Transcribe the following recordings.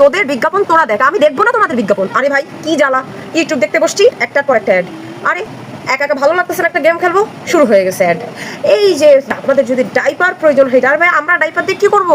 তোদের বিজ্ঞাপন তোরা দেখ, আমি দেখব না তোমাদের বিজ্ঞাপন। আরে ভাই, কি জ্বালা। ইউটিউব দেখতে বসছি একটার পর একটা অ্যাড আরে, একা একা ভালো লাগতেছে একটা গেম খেলব? শুরু হয়ে গেছে অ্যাড এই যে, আপনাদের যদি ডাইপার প্রয়োজন হয়, আর ভাই, আমরা ডাইপার দিয়ে কি করব?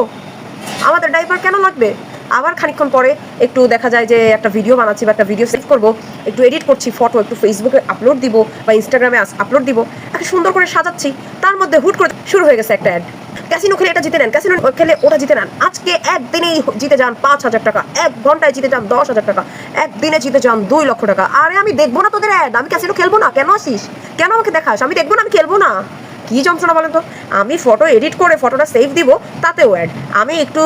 আমাদের ডাইপার কেন লাগবে? আবার খানিকক্ষণ পরে একটু দেখা যায় যে, একটা ভিডিও বানাচ্ছি বা একটা ভিডিও সেভ করব। একটু এডিট করছি ফটো একটু ফেসবুকে আপলোড দিব বা ইনস্টাগ্রামে আপলোড দিব। একটা সুন্দর করে সাজাচ্ছি। তার মধ্যে হুট করে শুরু হয়ে গেছে একটা অ্যাড ক্যাসিনো খেলে এটা জিতে নেন। ক্যাসিনো খেলে ওটা জিতে নেন। আজকে একদিনেই জিতে যান পাঁচ হাজার টাকা। এক ঘন্টায় জিতে যান দশ হাজার টাকা। একদিনে জিতে যান দুই লক্ষ টাকা। আরে আমি দেখব না তোদের অ্যাড আমি ক্যাসিনো খেলব না। কেন আসিস? কেন আমাকে দেখাস? আমি দেখব না, আমি খেলব না। কি যন্ত্রণা বলেন তো? আমি ফটো এডিট করে ফটোটা সেভ দিব, তাতেও অ্যাড আমি একটু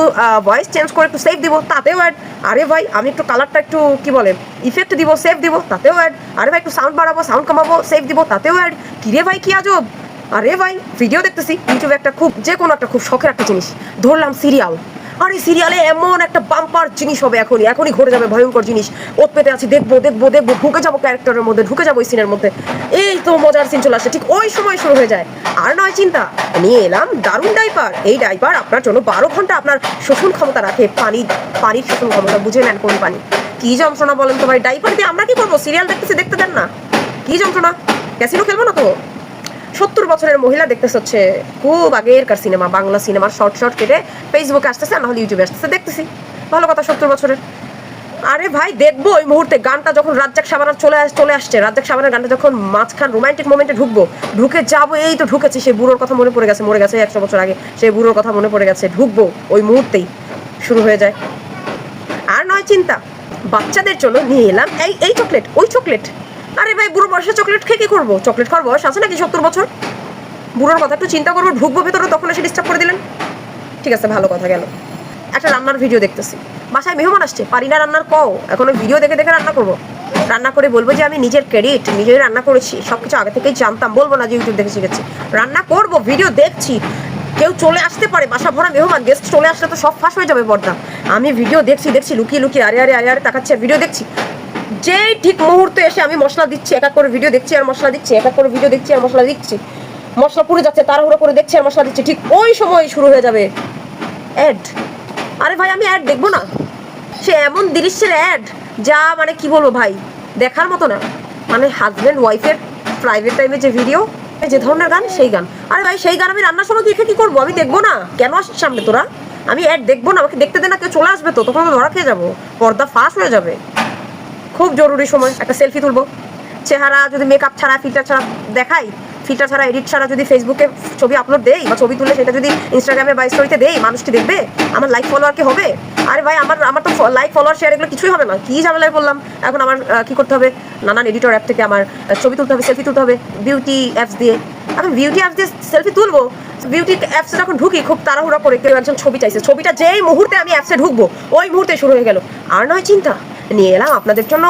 ভয়েস চেঞ্জ করে একটু সেভ দিব, তাতেও অ্যাড আরে ভাই, আমি একটু কালারটা একটু, কি বলে ইফেক্ট দিব সেভ দিব, তাতেও অ্যাড আরে ভাই, একটু সাউন্ড বাড়াবো সাউন্ড কমাবো সেভ দিব, তাতেও অ্যাড কিরে ভাই, কি আজব? আরে ভাই ভিডিও দেখতেছি ইউটিউবে একটা খুব যে কোনো একটা খুব শখের একটা জিনিস। ধরলাম সিরিয়াল আর এই সিরিয়ালে এমন একটা বাম্পার জিনিস হবে এখনই এখনই ঘটে যাবে, ভয়ঙ্কর জিনিস। ওত পেতে আছি, দেখব দেখব দেখব, ঢুকে যাব ক্যারেক্টারের মধ্যে, ঢুকে যাব ওই সিনের মধ্যে। এই তো মজার সিন চলে আসে, ঠিক ওই সময় শুরু হয়ে যায়। আর নয় চিন্তা নিয়ে এলাম দারুণ ডাইপার এই ডাইপার আপনার জন্য বারো ঘণ্টা আপনার শোষণ ক্ষমতা রাখে, পানি, পানির শোষণ ক্ষমতা, বুঝে নেন কোন পানি। কি যন্ত্রণা বলেন তো ভাই ডাইপার দিয়ে আমরা কি করব? সিরিয়াল দেখতেছি, দেখতে দেন না। কি যন্ত্রণা? ক্যাসিনো খেলব না তো? সত্তর বছরের মহিলা দেখতেছে হচ্ছে খুব আগেরকার সিনেমা, বাংলা সিনেমার শর্ট শর্ট কেটে ফেসবুকে আসতেছে, আর নাহলে ইউটিউবে আসতেছে। দেখতেছি। ভালো কথা, সত্তর বছরের। আরে ভাই, দেখব ওই মুহূর্তে। গানটা যখন রাজ্জাক সাবানার চলে চলে আসছে, রাজ্জাক সাবানার গানটা যখন মাঝখান রোমান্টিক মোমেন্টে ঢুকবো, ঢুকে যাব, এই তো ঢুকেছি সেই বুড়োর কথা মনে পড়ে গেছে, মরে গেছে একশো বছর আগে সেই বুড়োর কথা মনে পড়ে গেছে। ঢুকবো ওই মুহূর্তেই, শুরু হয়ে যায়। আর নয় চিন্তা, বাচ্চাদের জন্য নিয়ে এলাম। এই এই চকলেট ওই চকলেট আরে ভাই, বুড়ো বয়সে চকলেট খেয়ে কি করব? চকলেট খাওয়ার বয়স আছে নাকি সত্তর বছর? বুড়োর কথা একটু চিন্তা করব, ঢুকবো ভেতরে, তখন এসে ডিস্টার্ব করে দিলেন। ঠিক আছে, ভালো কথা গেল। একটা রান্নার ভিডিও দেখতেছি। বাসায় মেহমান আসছে, পারি না রান্নার, কও। এখন ভিডিও দেখে দেখে রান্না করব। রান্না করে বলব যে, আমি নিজের ক্রেডিট নিজেই রান্না করেছি। সব কিছু আগে থেকেই জানতাম, বলব না যে ইউটিউব দেখে শিখেছি। রান্না করব ভিডিও দেখছি। কেউ চলে আসতে পারে, বাসা ভরা মেহমান গেস্ট চলে আসলে তো সব ফাঁস হয়ে যাবে পর্দা। আমি ভিডিও দেখছি দেখছি, লুকিয়ে লুকিয়ে, আরে আরে আরে আরে, তাকাচ্ছি ভিডিও দেখছি। যেই ঠিক মুহূর্তে এসে আমি মশলা দিচ্ছি, এক এক করে ভিডিও দেখছি আর মশলা দিচ্ছি, এক এক করে ভিডিও দেখছি আর মশলা দিচ্ছি। মশলা পুড়ে যাচ্ছে, তাড়াহুড়ো করে দেখছি আর মশলা দিচ্ছি। ঠিক ওই সময় শুরু হয়ে যাবে অ্যাড আরে ভাই, আমি অ্যাড দেখব না? সে এমন দৃশ্যের অ্যাড যা মানে কি বলব ভাই, দেখার মতো না। মানে হাজব্যান্ড ওয়াইফের প্রাইভেট টাইমে যে ভিডিও যে ধরনের গান, সেই গান। আরে ভাই, সেই গান আমি রান্নার সময় দেখে কি করব? আমি দেখব না? কেন আসছিস সামনে তোরা? আমি অ্যাড দেখব না, আমাকে দেখতে দে না, কেউ চলে আসবে তো, তখন আমি ধরা খেয়ে যাব। পর্দা ফাঁস হয়ে যাবে। খুব জরুরি সময় একটা সেলফি তুলবো। চেহারা যদি মেকআপ ছাড়া ফিল্টার ছাড়া দেখাই ফিল্টার ছাড়া এডিট ছাড়া যদি ফেসবুকে ছবি আপলোড দেই বা ছবি তুলে সেটা যদি ইনস্টাগ্রামে বা স্টোরিতে দেই, মানুষটি দেখবে, আমার লাইক ফলোয়ার কি হবে? আরে ভাই, আমার আমার তো লাইক ফলোয়ার শেয়ার এগুলো কিছুই হবে না। কি ঝামেলায় বললাম এখন আমার কি করতে হবে? নানান এডিটর অ্যাপ থেকে আমার ছবি তুলতে হবে সেলফি তুলতে হবে বিউটি অ্যাপস দিয়ে। এখন বিউটি অ্যাপস দিয়ে সেলফি তুলবো। বিউটি অ্যাপসে যখন ঢুকি, খুব তাড়াহুড়া করে কেউ একজন ছবি চাইছে। ছবিটা যেই মুহূর্তে আমি অ্যাপসে ঢুকবো, ওই মুহূর্তে শুরু হয়ে গেল। আর নয় চিন্তা নিয়ে এলাম আপনাদের জন্য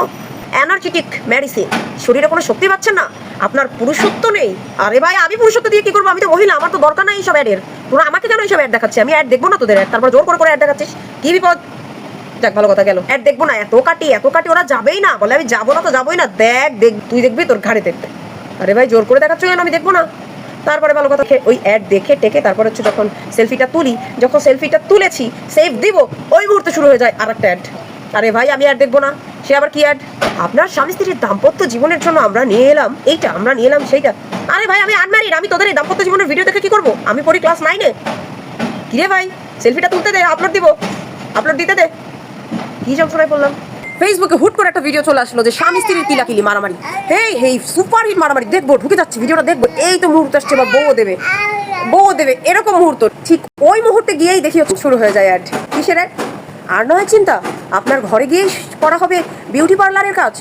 এনার্জেটিক মেডিসিন। শরীরে কোনো শক্তি পাচ্ছেন না। আপনার পুরুষত্ব নেই। আরে ভাই, আমি পুরুষত্ব দিয়ে কি করব? আমি তো মহিলা, আমার তো দরকার নাই এইসব অ্যাডের তোরা আমাকে কেন এইসব অ্যাড দেখাচ্ছে আমি অ্যাড দেখব না তোদের অ্যাড তারপর জোর করে করে অ্যাড দেখাচ্ছিস। কি বিপদ? যাক, ভালো কথা গেল। অ্যাড দেখব না, এত কাটি এত কাটি ওরা যাবেই না। বলে আমি যাব না তো যাবোই না। দেখ দেখ, তুই দেখবি তোর ঘাড়ে দেখবে আরে ভাই, জোর করে দেখাচ্ছ কেন? আমি দেখব না। তারপরে ভালো কথা ওই অ্যাড দেখে টেকে, তারপরে হচ্ছে যখন সেলফিটা তুলি, যখন সেলফিটা তুলেছি সেভ দিব, ওই মুহূর্তে শুরু হয়ে যায় আর একটা অ্যাড আরে ভাই, আমি আর দেখব না। সে আবার কি অ্যাড আপনার স্বামী স্ত্রীর দাম্পত্য জীবনের জন্য আমরা নিয়ে এলাম। এইটা আমরা নিয়ে এলাম, সেইটা। আরে ভাই, আমি আনম্যারিড আমি তোদের এই দাম্পত্য জীবনের ভিডিও দেখে কি করব? আমি পড়ি ক্লাস নাইনে কিরে ভাই সেলফিটা তুলতে দে আপলোড দিব। আপলোড দিতে দে। কি যন্ত্রণায় বললাম ফেসবুকে হুট করে একটা ভিডিও চলে আসলো যে স্বামী স্ত্রীর কিলাকিলি, মারামারি। হেই হেই সুপার হিট মারামারি, দেখব, ঢুকে যাচ্ছে ভিডিওটা দেখব, এই তো মুহূর্ত আসছে বা বউ দেবে। বউ দেবে, এরকম মুহূর্ত। ঠিক ওই মুহূর্তে গিয়েই দেখি শুরু হয়ে যায় অ্যাড কিসের অ্যাড আর নয় চিন্তা, আপনার ঘরে গিয়েই করা হবে বিউটি পার্লারের কাজ।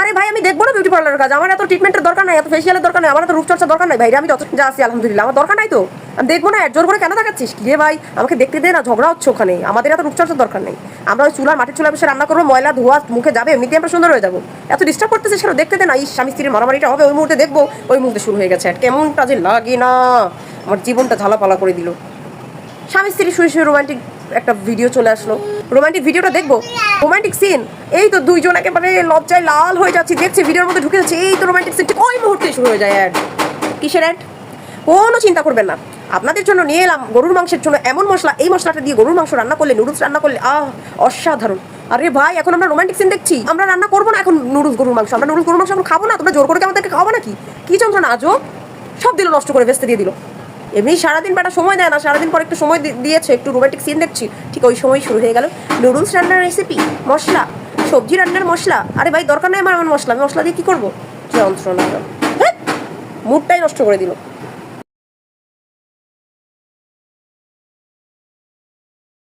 আরে ভাই, আমি দেখব না বিউটি পার্লারের কাজ। আমার এত ট্রিটমেন্টের দরকার নাই, এত ফেসিয়ালের দরকার নাই, আমার এত রূপচর্চার দরকার নাই। ভাই, আমি যত যা আছি, আলহামদুলিল্লাহ, আমার দরকার নাই তো। আমি দেখব না জোর করে কেন দেখাচ্ছিস? রে ভাই, আমাকে দেখতে দে না, ঝগড়া হচ্ছে ওখানে। আমাদের এত রূপচর্চার দরকার নেই। আমরা ওই চুলার মাটির চুলা বসে রান্না করব, ময়লা, ধোয়া, মুখে যাবে এমনিতে আমরা সুন্দর হয়ে যাব। এত ডিস্টার্ব করতেছে সেটা দেখতে দে না এই স্বামী স্ত্রীর মারামারিটা হবে, ওই মুহূর্তে দেখব, ওই মুহূর্তে শুরু হয়ে গেছে। আর কেমনটা যে লাগে না, আমার জীবনটা ঝালাপালা করে দিল। স্বামী স্ত্রী শুয়ে শুয়ে রোমান্টিক একটা ভিডিও চলে আসলো। রোমান্টিক ভিডিওটা দেখব? রোমান্টিক সিন এই তো দুইজন একেবারে লজ্জায় লাল হয়ে যাচ্ছে, দেখছি ভিডিওর মধ্যে ঢুকে যাচ্ছে, এই তো রোমান্টিক সিন ঠিক ওই মুহূর্তে শুরু হয়ে যায় অ্যাড কিসের অ্যাড কোনো চিন্তা করবেন না। আপনাদের জন্য নিয়ে এলাম গরুর মাংসের জন্য এমন মশলা, এই মশলাটা দিয়ে গরুর মাংস রান্না করলে নুডলস রান্না করলে, আহ, অসাধারণ। আরে ভাই, এখন আমরা রোমান্টিক সিন দেখছি। আমরা রান্না করব না এখন নুডলস গরুর মাংস। আমরা নুডলস গরুর মাংস এখন খাব না, তোমরা জোর করে আমাদেরকে খাব নাকি? কি যন্ত্রণা আজও সব দিল নষ্ট করে ভেস্তে দিয়ে দিল। এমনি সারাদিন বেটা সময় দেয় না, সারাদিন পর একটু সময় দিয়েছে, একটু রোমান্টিক সিন দেখছি। ঠিক ওই সময় শুরু হয়ে গেল। নুডলস রান্নার রেসিপি মশলা, সবজি রান্নার মশলা। আরে ভাই, দরকার নেই আমার আমার মশলা আমি মশলা দিয়ে কী করব? যন্ত্রণা। হ্যাঁ মুডটাই নষ্ট করে দিল।